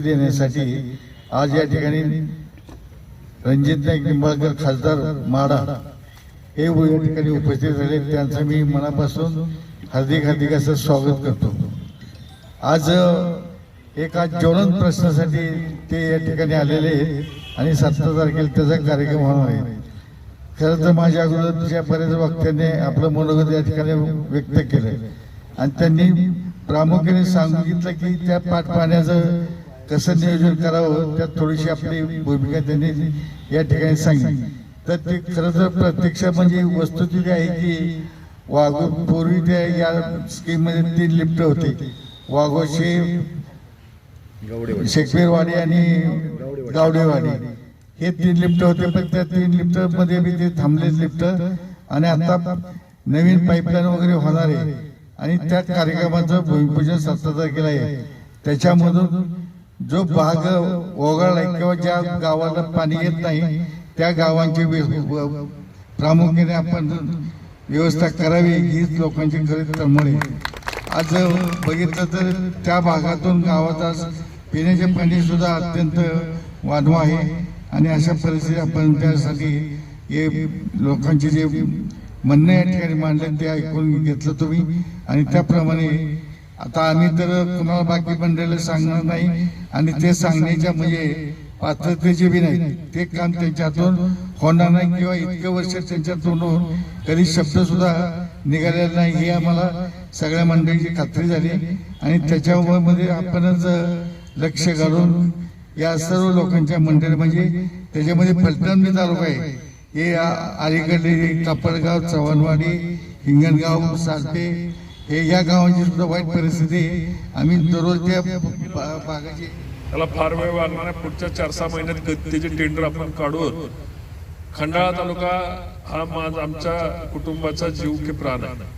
माहिती देण्यासाठी आज या ठिकाणी रणजित नाईक निंबाळकर खासदार माडा हे या ठिकाणी उपस्थित झाले. त्यांचं मी मनापासून हार्दिक हार्दिक असं स्वागत करतो. आज एका ज्वलंत प्रश्नासाठी ते या ठिकाणी आलेले आणि सतरा तारखेला त्याचा कार्यक्रम होणार आहे. खरं तर माझ्या अगोदरच्या बऱ्याच वक्त्यांनी आपलं मनोगत या ठिकाणी व्यक्त केलं आणि त्यांनी प्रामुख्याने सांगितलं की त्या पाठ पाण्याचं कसं नियोजन करावं त्यात थोडीशी आपली भूमिका त्यांनी या ठिकाणी सांगितली. तर ते खरं तर प्रत्यक्ष म्हणजे वस्तुस्थिती आहे की वाघो पूर्वी त्या या स्कीममध्ये तीन लिफ्ट होते. वाघोशी शेखपेरवाडी आणि गावडेवाडी हे तीन लिफ्ट होते पण त्या तीन लिफ्टमध्ये बी ते थांबले लिफ्ट. आणि आता नवीन पाईपलाईन वगैरे होणार आहे. आणि त्या कार्यक्रमाचं भूमिपूजन सतरा तारखेला आहे. त्याच्यामधून जो भाग ओघळलाय किंवा ज्या गावाला पाणी येत नाही त्या गावांची प्रामुख्याने आपण व्यवस्था करावी हीच लोकांची खरी तळमळ आहे. आज बघितलं तर त्या भागातून गावात आज पिण्याचे पाणी सुद्धा अत्यंत वाढवा आहे आणि अशा परिस्थितीत आपण त्यासाठी हे लोकांचे जे म्हणणं या ठिकाणी मांडले ते ऐकून घेतलं तुम्ही. आणि त्याप्रमाणे आता आम्ही तर कुणाला बाकी मंडळीला सांगणार नाही आणि ते सांगण्याच्या म्हणजे पात्रतेचे बी नाही ते काम त्यांच्यातून होणार नाही किंवा इतकं वर्ष त्यांच्या तोंडून कधी शब्द सुद्धा निघालेला नाही. ही आम्हाला सगळ्या मंडळीची खात्री झाली आणि त्याच्यामध्ये आपणच लक्ष घालून या सर्व लोकांच्या मंडळी म्हणजे त्याच्यामध्ये फलटण तालुका आहे. हे अलीकडले अलीकडे कापडगाव चव्हाणवाडी हिंगणगाव सारखे हे या गावांची सुद्धा वाईट परिस्थिती आहे. आम्ही दररोज त्या भागाची त्याला फार वेळ लागणार आहे. पुढच्या चार सहा महिन्यात ग- त्याचे टेंडर आपण काढून खंडाळा तालुका हा माझ आमच्या कुटुंबाचा जीव की प्राण आहे.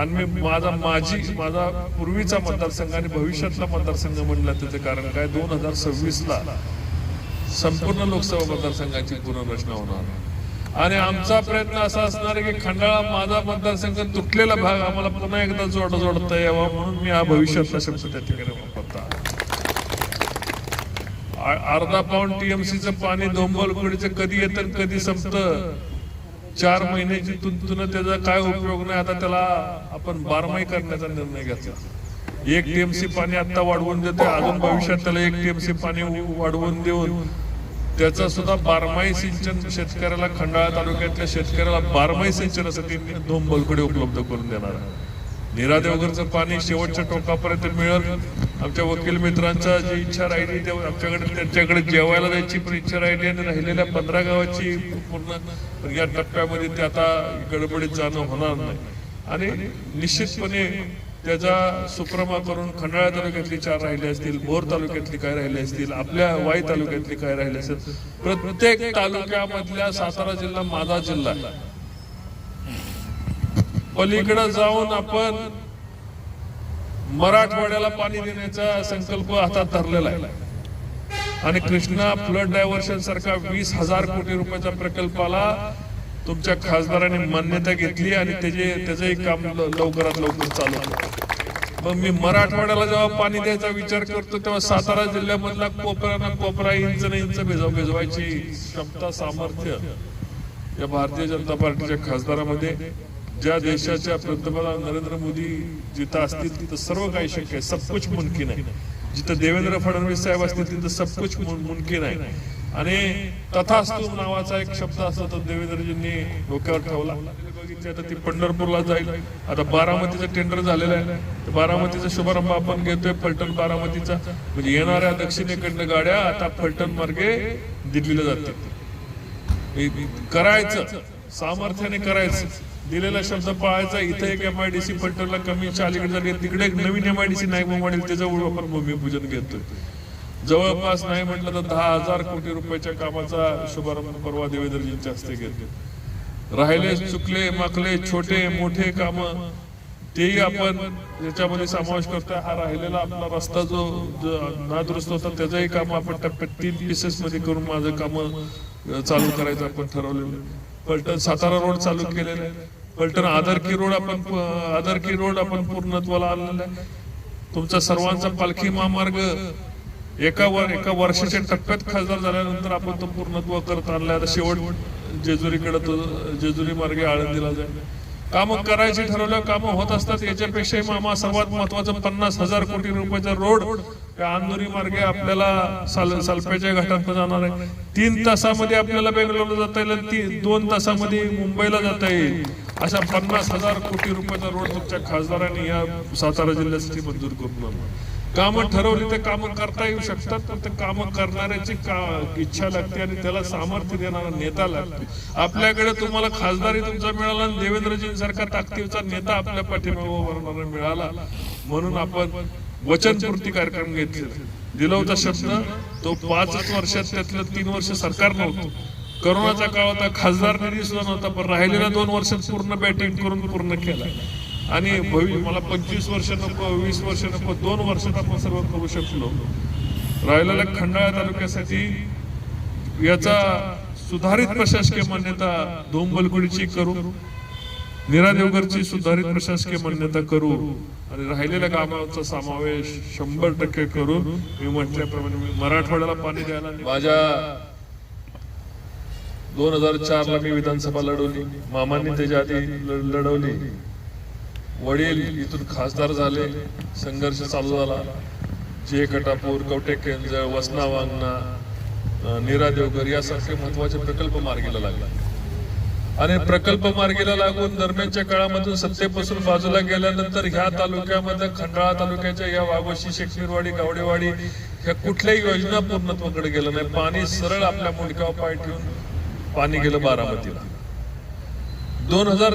आणि मी माझा माझी माझा पूर्वीचा मतदारसंघ आणि भविष्यातला मतदारसंघ म्हणला त्याचं कारण काय? दोन हजार सव्वीस ला संपूर्ण लोकसभा मतदारसंघाची पुनर्रचना होणार. आणि आमचा प्रयत्न असा असणार आहे की खंडाळा माझा मतदारसंघ तुटलेला भाग आम्हाला पुन्हा एकदा जोड जोडता यावा म्हणून मी हा भविष्यातला शब्द त्या ठिकाणी वापरता अर्धा पाऊंड टीएमसीचं पाणी धोंबलकडीचं कधी येतं कधी संपतं चार महिन्याची तुंतुन त्याचा काय उपयोग नाही आता त्याला आपण बारमाही करण्याचा निर्णय घेतला. एक टीएमसी पाणी आता वाढवून देते अजून भविष्यात त्याला एक टीएमसी पाणी वाढवून देऊन त्याचा सुद्धा बारमाही सिंचन शेतकऱ्याला खंडाळा तालुक्यातल्या शेतकऱ्याला बारमाही सिंचनासाठी बलकडे उपलब्ध करून देणार आहे. देवघरचं पाणी शेवटच्या टोकापर्यंत मिळत आमच्या वकील मित्रांचा जी इच्छा राहिली ते आमच्याकडे त्यांच्याकडे जेवायला जायची पण इच्छा राहिली आणि राहिलेल्या पंधरा गावाची पूर्ण या टप्प्यामध्ये ते आता गडबडीत जाणं होणार नाही. आणि निश्चितपणे त्याचा सुप्रमा करून खंडाळा तालुक्यातली चार राहिले असतील भोर तालुक्यातली काय राहिले असतील आपल्या वाई तालुक्यातली काय राहिले असतील प्रत्येक तालुक्यामधल्या सातारा जिल्हा माझा जिल्हा पलीकडे जाऊन आपण मराठवाड्याला पाणी देण्याचा संकल्प हातात धरलेला आहे. आणि कृष्णा फ्लड डायव्हर्शन सारखा वीस हजार कोटी रुपयाच्या प्रकल्पाला तुमच्या खासदारांनी मान्यता घेतली आणि त्याचे त्याचंही काम लवकरात लवकर चालू मग मी मराठवाड्याला जेव्हा पाणी द्यायचा विचार करतो तेव्हा सातारा जिल्ह्यामधला कोपरा कोपरा इंच ना इंच भिजव भिजवायची क्षमता सामर्थ्य या भारतीय जनता पार्टीच्या खासदारामध्ये ज्या देशाच्या पंतप्रधान नरेंद्र मोदी जिथं असतील तिथं सर्व काही शक्य आहे. सबकुच मुमकिन आहे. जिथं देवेंद्र फडणवीस साहेब असतील तिथं सबकुच मुमकिन आहे. आणि तथास्तु नावाचा एक शब्द असतो तो देवेंद्रजींनी डोक्यावर ठेवला. बघितली आता ती पंढरपूरला जाईल. आता बारामतीचं टेंडर झालेलं आहे. तर बारामतीचा शुभारंभ आपण घेतोय फलटण बारामतीचा. म्हणजे येणाऱ्या दक्षिणेकडनं गाड्या आता फलटण मार्गे दिल्लीला जातात करायचं सामर्थ्याने करायचं. दिलेला शब्द पाळायचा इथं एक एम आय डी सी फलटणला कमी अलीकडे झाली तिकडे एक नवीन सी नाही मोबाईल त्याच्यावर आपण भूमिपूजन घेतोय. जवळपास नाही म्हटलं तर दहा हजार कोटी रुपयाच्या कामाचा शुभारंभ परवा देवेंद्रजींच्या हस्ते घेतोय. राहिले चुकले माकले छोटे मोठे काम. तेही आपण याच्यामध्ये समावेश करतोय. हा राहिलेला आपला रस्ता जो नादुरुस्त होता त्याचंही काम आपण टप्प्यात तीन पीसेस मध्ये करून माझं काम चालू करायचं आपण ठरवलेलं पलटण सातारा रोड चालू केलेला आहे. पलटण आदरकी रोड आपण आदरकी रोड आपण पूर्णत्वाला आणलेला आहे. तुमचा सर्वांचा पालखी महामार्ग एका वर एका वर्षाच्या टप्प्यात खासदार झाल्यानंतर आपण तो पूर्णत्व करत आणलाय. आता शेवट जेजुरीकडे तो जेजुरी मार्गे आळंदीला जाईल. कामं करायची ठरवल्यावर कामं होत असतात. याच्यापेक्षाही मामा सर्वात महत्वाचं पन्नास हजार कोटी रुपयाचा रोड त्या अंदुरी मार्गे आपल्याला साल सालप्याच्या घाटात जाणार आहे. तीन तासामध्ये आपल्याला बेंगलोरला जाता येईल आणि दोन तासामध्ये मुंबईला जाता येईल. अशा पन्नास हजार कोटी रुपयाचा रोड तुमच्या खासदारांनी या सातारा जिल्ह्यासाठी मंजूर करून आणला. कामं ठरवली तर कामं करता येऊ शकतात पण ते कामं करणाऱ्याची का इच्छा लागते आणि त्याला सामर्थ्य देणारा नेता लागतो. आपल्याकडे तुम्हाला खासदारी तुमचा मिळाला आणि देवेंद्रजींसारखा ताकदीचा नेता आपल्या पाठीमागे उभारणारा मिळाला म्हणून आपण वचनपूर्ती कार्यक्रम घेतले दिला होता शब्द तो पाचच वर्षात त्यातलं तीन वर्ष सरकार नव्हतं. करोनाचा काळ होता खासदार निधी सुद्धा नव्हता पण राहिलेल्या दोन वर्षात पूर्ण बॅटिंग करून पूर्ण केला. आणि भविष्य मला पंचवीस वर्ष नको वीस वर्ष नको दोन वर्षात आपण सर्व करू शकलो. राहिलेल्या खंडाळा तालुक्यासाठी याचा सुधारित प्रशासकीय मान्यता धोंबलगुडीची करू नीरा देवगरची सुधारित प्रशासकीय मान्यता करू आणि राहिलेल्या कामाचा समावेश शंभर टक्के करून मी म्हटल्याप्रमाणे मी मराठवाड्याला पाणी द्यायला माझ्या दोन हजार चार ला मी विधानसभा लढवली मामांनी त्याच्या आधी लढवली. वडील इथून खासदार झाले संघर्ष चालू झाला. जे कटापूर कवटे केंजळ वसना वांगणा देवघर नीरा देवगर यासारखे महत्त्वाचे प्रकल्प मार्गीला लागला. आणि प्रकल्प मार्गीला लागून दरम्यानच्या काळामधून सत्तेपासून बाजूला गेल्यानंतर ह्या तालुक्यामध्ये खंडाळा तालुक्याच्या या वाघोशी शेखमीरवाडी गावडेवाडी ह्या कुठल्याही योजना पूर्णत्वाकडे गेलं नाही पाणी सरळ आपल्या मुंडक्यावर पाय ठेवून पाणी गेलं बारामतीला. दोन हजार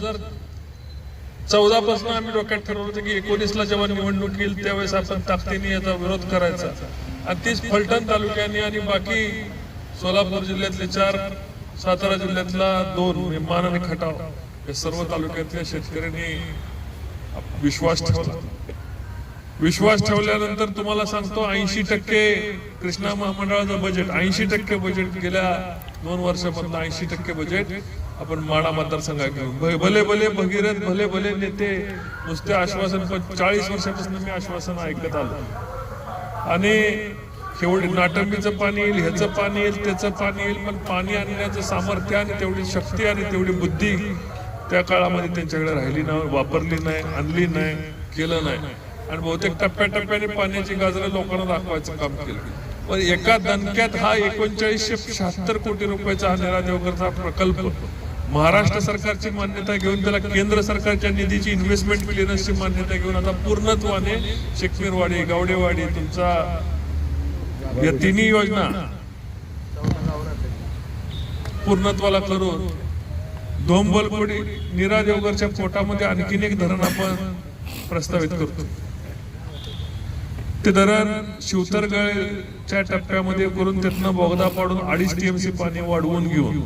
चौदा पासून आम्ही डोक्यात ठरवलं होतं की एकोणीसला जेव्हा निवडणूक येईल त्यावेळेस आपण ताकदीने याचा विरोध करायचा. आणि तीच फलटण तालुक्याने आणि बाकी सोलापूर जिल्ह्यातले चार सातारा जिल्ह्यातला दोन विमान मान आणि खटाव या सर्व तालुक्यातल्या शेतकऱ्यांनी विश्वास ठेवला. विश्वास ठेवल्यानंतर तुम्हाला सांगतो ऐंशी टक्के कृष्णा महामंडळाचं बजेट ऐंशी टक्के बजेट गेल्या दोन वर्षापर्यंत ऐंशी टक्के बजेट आपण माडा मतदारसंघात घेऊ. भले भले भगीरथ भले भले नेते नुसते आश्वासन पण चाळीस वर्षापासून मी आश्वासन ऐकत आलो. आणि शेवटी नाटंबीचं पाणी येईल ह्याचं पाणी येईल त्याचं पाणी येईल पण पाणी आणण्याचं सामर्थ्य आणि तेवढी शक्ती आणि तेवढी बुद्धी त्या काळामध्ये त्यांच्याकडे राहिली नाही वापरली नाही आणली नाही केलं नाही. आणि बहुतेक टप्प्याटप्प्याने पाण्याची गाजरं लोकांना दाखवायचं काम केलं. पण एका दणक्यात हा एकोणचाळीसशे शहात्तर कोटी रुपयाचा हा निरा देवकरचा प्रकल्प महाराष्ट्र सरकारची मान्यता घेऊन त्याला केंद्र सरकारच्या निधीची इन्व्हेस्टमेंट क्लिअरन्सची मान्यता घेऊन आता पूर्णत्वाने शेखमीरवाडी गावडेवाडी तुमचा या तिन्ही योजना पूर्णत्वाला करून धोंबलपुडी नीरा देवगरच्या पोटामध्ये आणखीन एक धरण आपण प्रस्तावित करतो. ते धरण शिवतरगळच्या टप्प्यामध्ये करून त्यातनं बोगदा पाडून अडीच टीएमसी पाणी वाढवून घेऊन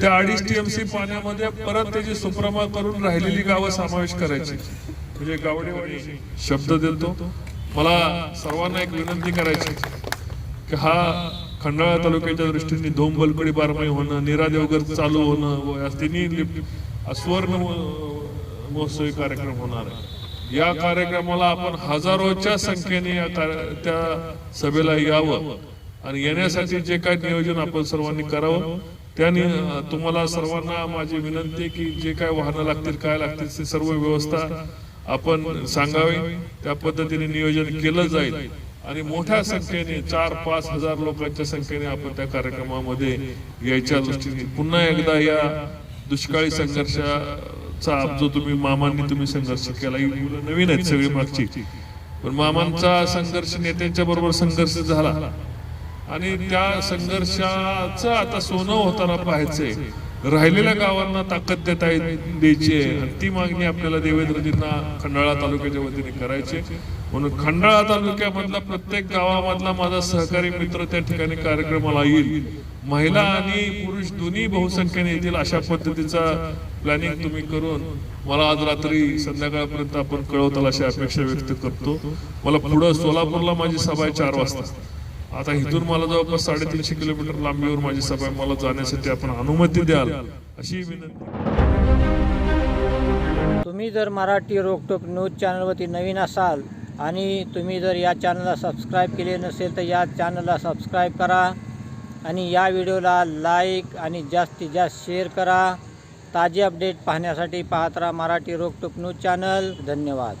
त्या अडीच टीएमसी पाण्यामध्ये परत त्याची सुप्रमा करून राहिलेली गावं समावेश करायची. म्हणजे गावडेवाडी शब्द देतो. मला सर्वांना एक विनंती करायची की हा खंडाळा तालुक्याच्या दृष्टीने धोंबलकडी बारमाही होणं निरा देवगर चालू होणं व या तिन्ही लिप- सुवर्ण महोत्सवी कार्यक्रम होणार आहे. या कार्यक्रमाला आपण हजारोच्या संख्येने या त्या सभेला यावं आणि येण्यासाठी जे काही नियोजन आपण सर्वांनी करावं त्याने तुम्हाला सर्वांना माझी विनंती आहे की जे काय वाहनं लागतील काय लागतील ते सर्व व्यवस्था आपण सांगावी. त्या पद्धतीने नियोजन केलं जाईल. आणि मोठ्या संख्येने चार पाच हजार लोकांच्या संख्येने आपण त्या कार्यक्रमामध्ये यायच्या दृष्टीने पुन्हा एकदा या दुष्काळी संघर्षाचा जो तुम्ही मामांनी तुम्ही संघर्ष केला ही मुलं नवीन आहेत सगळी मागची. पण मामांचा संघर्ष नेत्यांच्या बरोबर संघर्ष झाला. आणि त्या संघर्षाचं आता सोनं होताना पाहायचंय. राहिलेल्या गावांना ताकद देता द्यायची आहे. आणि ती मागणी आपल्याला देवेंद्रजींना खंडाळा तालुक्याच्या वतीने करायची म्हणून खंडाळा तालुक्यामधला प्रत्येक गावामधला माझा सहकारी मित्र त्या ठिकाणी कार्यक्रमाला येईल. महिला आणि पुरुष दोन्ही बहुसंख्येने येतील अशा पद्धतीचा प्लॅनिंग तुम्ही करून मला आज रात्री संध्याकाळपर्यंत आपण कळवताल अशी अपेक्षा व्यक्त करतो. मला पुढं सोलापूरला माझी सभा आहे चार वाजता. आता इथून मला जवळपास साडेतीनशे किलोमीटर लांबीवर माझी सभा आहे. मला जाण्यासाठी आपण अनुमती द्याल अशी विनंती. तुम्ही तुम्ही जर मराठी रोकटोक न्यूज चॅनलवरती नवीन असाल आणि तुम्ही जर या चॅनलला सबस्क्राईब केले नसेल तर या चॅनलला सबस्क्राईब करा आणि या व्हिडिओला लाईक आणि जास्तीत जास्त शेअर करा. ताजे अपडेट पाहण्यासाठी पाहत राहा मराठी रोकटोक न्यूज चॅनल. धन्यवाद.